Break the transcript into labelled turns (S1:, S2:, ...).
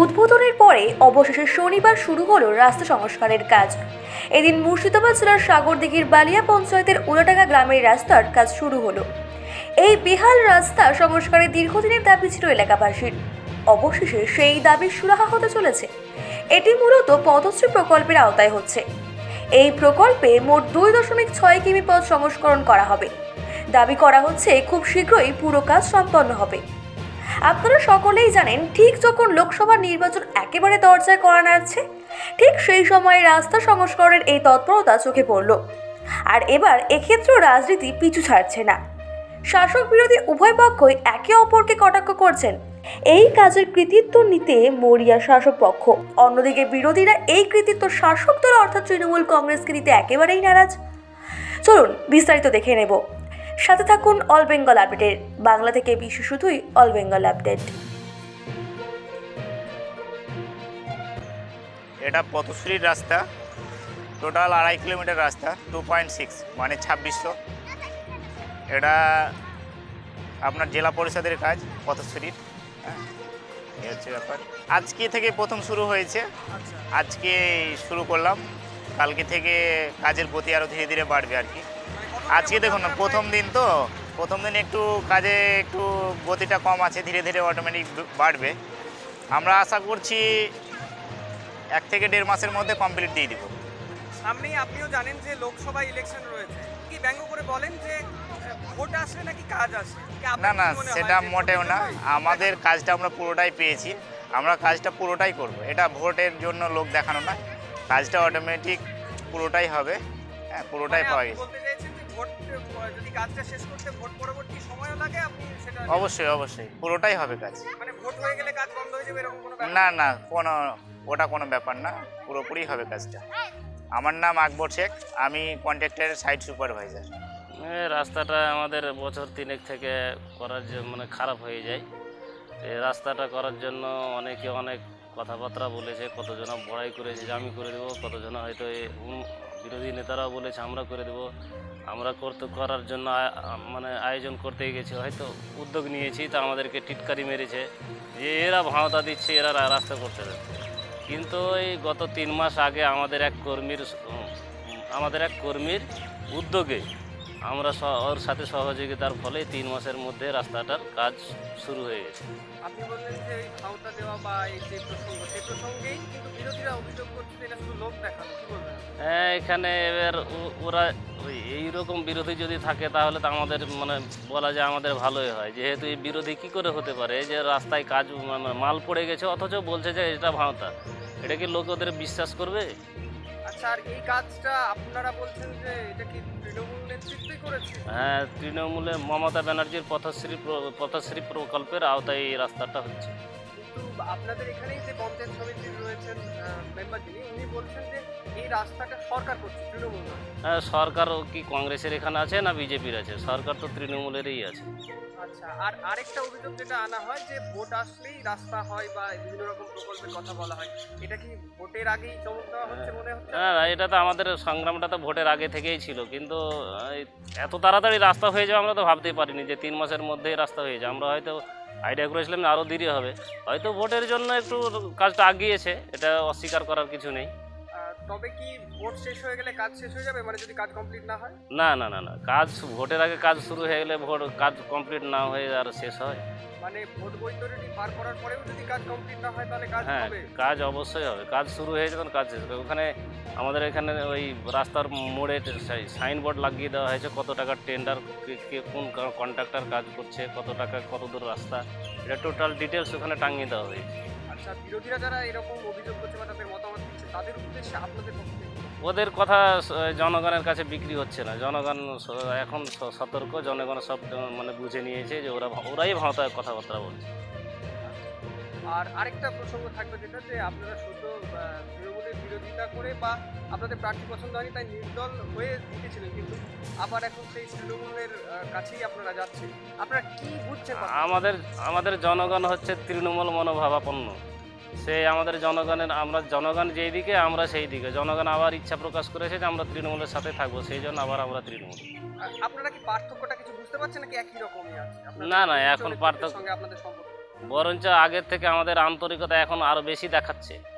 S1: উদ্বোধনের পরে অবশেষে শনিবার শুরু হলো রাস্তা সংস্কারের কাজ। এদিন মুর্শিদাবাদ জেলার সাগরদিঘির বালিয়া পঞ্চায়েতের উলাটাঙ্গা গ্রামের রাস্তার কাজ শুরু হলো। এই বেহাল রাস্তা সংস্কারের দীর্ঘদিনের দাবি ছিল এলাকাবাসীর। অবশেষে সেই দাবি সুরাহা হতে চলেছে। এটি মূলত পদশ্রী প্রকল্পের আওতায় হচ্ছে। এই প্রকল্পে মোট দুই দশমিক ছয় কিমি পথ সংস্করণ করা হবে। দাবি করা হচ্ছে খুব শীঘ্রই পুরো কাজ সম্পন্ন হবে। আপনারা সকলেই জানেন, ঠিক যখন লোকসভা নির্বাচন একেবারে দরজায় করা নাড়ছে ঠিক সেই সময় রাস্তা সংস্করণের এই তৎপরতা চোখে পড়ল। আর এবার এক্ষেত্রেও রাজনীতি পিছু ছাড়ছে না। শাসক বিরোধী উভয় পক্ষই একে অপরকে কটাক্ষ করছেন। এই কাজের কৃতিত্ব নিতে মরিয়া শাসক পক্ষ। অন্যদিকে বিরোধীরা এই কৃতিত্ব শাসক দল অর্থাৎ তৃণমূল কংগ্রেসকে দিতে একেবারেই নারাজ। চলুন বিস্তারিত দেখে নেব। সাথে থাকুন অল বেঙ্গল আপডেটের বাংলা থেকে বিশ্ব শুধুই অল বেঙ্গল আপডেট।
S2: এটা পথশ্রীর রাস্তা, টোটাল আড়াই কিলোমিটার রাস্তা টু পয়েন্ট সিক্স মানে ছাব্বিশশো। এটা আপনার জেলা পরিষদের কাজ, পথশ্রীর। হ্যাঁ এই হচ্ছে ব্যাপার। আজকে থেকে প্রথম শুরু হয়েছে। আজকে শুরু করলাম। কালকে থেকে কাজের গতি আরও ধীরে ধীরে বাড়বে আর কি। আজকে দেখুন না প্রথম দিন তো প্রথম দিন একটু কাজে একটু গতিটা কম আছে ধীরে ধীরে অটোমেটিক বাড়বে। আমরা আশা করছি এক থেকে দেড় মাসের মধ্যে কমপ্লিট দিয়ে দিব।
S3: সামনেই আপনিও জানেন যে লোকসভা ইলেকশন রয়েছে। কি ব্যঙ্গ করে বলেন যে ভোট আসলে নাকি কাজ আসে?
S2: না না সেটা মোটেও না। আমাদের কাজটা আমরা পুরোটাই পেয়েছি। আমরা কাজটা পুরোটাই করব। এটা ভোটের জন্য লোক দেখানো না। কাজটা অটোমেটিক পুরোটাই হবে। হ্যাঁ পুরোটাই
S3: মানে
S2: পাওয়া গেছে।
S3: ভোট যদি কাজটা শেষ করতে ভোট পরবর্তী সময়ও লাগে আপনি সেটা
S2: অবশ্যই অবশ্যই। পুরোটাই হবে কাজ।
S3: মানে ভোট হয়ে গেলে কাজ বন্ধ হয়ে যাবে এরকম কোনো
S2: না না কোনো ওটা কোনো ব্যাপার না। পুরোপুরি হবে কাজটা। আমার নাম আকবর শেখ আমি কন্ট্রাক্টরের সাইট সুপারভাইজার
S4: এই রাস্তাটা আমাদের বছর তিনেক থেকে করার জন্য মানে খারাপ হয়ে যায়। এই রাস্তাটা করার জন্য অনেকে অনেক কথাবার্তা বলেছে কতজন বড়াই করেছে যে আমি করে দেবো কতজন হয়তো বিরোধী নেতারাও বলেছে, আমরা করে দেব। আমরা করতে, করার জন্য মানে আয়োজন করতে গেছি। হয়তো উদ্যোগ নিয়েছি, তা আমাদেরকে টিটকারি মেরেছে। যে এরা ভাঁওতা দিচ্ছে, এরা রাস্তা করতে দেবে কিন্তু এই গত তিন মাস আগে আমাদের এক কর্মীর আমাদের এক কর্মীর উদ্যোগে আমরা ওর সাথে সহযোগিতার ফলে তিন মাসের মধ্যে রাস্তাটার কাজ শুরু হয়ে গেছে।
S3: আপনি বললেন যে এই খাওয়াটা দেওয়া বা এই যে প্রসঙ্গ সেই প্রসঙ্গেই কিন্তু বিরোধীরা অভিযোগ করছে এটা শুধু লোক দেখানো কি বলবেন?
S4: হ্যাঁ এখানে এবার ওরা ওই এইরকম বিরোধী যদি থাকে তাহলে তো আমাদের মানে বলা যায় আমাদের ভালোই হয়। যেহেতু এই বিরোধী কি করে হতে পারে? যে রাস্তায় কাজ মানে মাল পড়ে গেছে অথচ বলছে যে এটা ভাঁওতা এটা কি লোক ওদের বিশ্বাস করবে?
S3: আচ্ছা আর এই কাজটা আপনারা বলছেন যে এটা কি তৃণমূল নেতৃত্বই করেছে?
S4: হ্যাঁ তৃণমূলে মমতা ব্যানার্জির পথশ্রী পথশ্রী প্রকল্পের আওতায় এই রাস্তাটা হচ্ছে।
S3: কিন্তু আপনাদের এখানেই যে পঞ্চায়েত সমিতির রয়েছেন মেম্বার যিনি উনি বলছেন যে এই রাস্তাটা সরকার করছে তৃণমূল।
S4: হ্যাঁ সরকারও কি কংগ্রেসের এখানে আছে না বিজেপির আছে? সরকার তো তৃণমূলেরই আছে।
S3: আচ্ছা আর আরেকটা অভিযোগ যেটা আনা হয় যে ভোট আসলেই রাস্তা হয় বা বিভিন্ন রকম প্রকল্পের কথা বলা হয় এটা কি ভোটের আগেই চমক দেওয়া হচ্ছে মনে হচ্ছে?
S4: হ্যাঁ এটা তো আমাদের সংগ্রামটা তো ভোটের আগে থেকেই ছিল কিন্তু এত তাড়াতাড়ি রাস্তা হয়ে যাবে আমরা তো ভাবতেই পারিনি যে তিন মাসের মধ্যেই রাস্তা হয়ে যায় আমরা হয়তো আইডিয়া করেছিলাম আরও দেরি হবে। হয়তো ভোটের জন্য একটু কাজটা আগিয়েছে, এটা অস্বীকার করার কিছু নেই।
S3: তবে কি ভোট শেষ হয়ে গেলে কাজ শেষ হয়ে যাবে? মানে যদি কাজ কমপ্লিট না হয়?
S4: না না না না। কাজ ভোটের আগে কাজ শুরু হয়ে গেলে ভোট কাজ কমপ্লিট না হয়ে আর শেষ হয়।
S3: মানে ভোট বৈতরণী পার করার পরেও যদি কাজ কমপ্লিট না হয় তাহলে কাজ
S4: হ্যাঁ
S3: হবে?
S4: কাজ অবশ্যই হবে। কাজ শুরু হয়ে যখন কাজ শেষ হবে। ওখানে আমাদের এখানে ওই রাস্তার মোড়ে সাইনবোর্ড লাগিয়ে দেওয়া হয়েছে কত টাকার টেন্ডার কে কোন কন্ট্রাক্টর কাজ করছে কত টাকা কত দূর রাস্তা। এটা টোটাল ডিটেলস ওখানে টাঙিয়ে দেওয়া হয়েছে।
S3: আচ্ছা বিরোধীরা যারা এরকম অভিযোগ করছে বা তাদের মতামত তাদের উদ্দেশ্যে আপনাদের?
S4: ওদের কথা জনগণের কাছে বিক্রি হচ্ছে না জনগণ এখন সতর্ক জনগণ সব মানে বুঝে নিয়েছে যে ওরা ওরাই ভাঁতায় কথাবার্তা বলছে
S3: আর আরেকটা প্রসঙ্গ থাকবে যেটা যে আপনারা শুধু আহ, তৃণমূলের বিরোধিতা করে বা আপনাদের প্রার্থী পছন্দ হয়নি তাই নির্দল হয়ে জিতেছিলেন কিন্তু আবার এখন সেই তৃণমূলের কাছেই আপনারা যাচ্ছেন আপনারা কি বুঝছেন?
S4: আমাদের আমাদের জনগণ হচ্ছে তৃণমূল মনোভাবাপন্ন সে আমাদের জনগণের আমরা জনগণ যেই দিকে আমরা সেই দিকে। জনগণ আবার ইচ্ছা প্রকাশ করেছে যে আমরা তৃণমূলের সাথে থাকব সেই জন্য আবার আমরা তৃণমূল।
S3: আপনারা কি পার্থক্যটা কিছু বুঝতে পারছেন নাকি একই রকমই আছে?
S4: না, না, এখন পার্থক্য- বরঞ্চ আগের থেকে আমাদের আন্তরিকতা এখন আরও বেশি দেখাচ্ছে।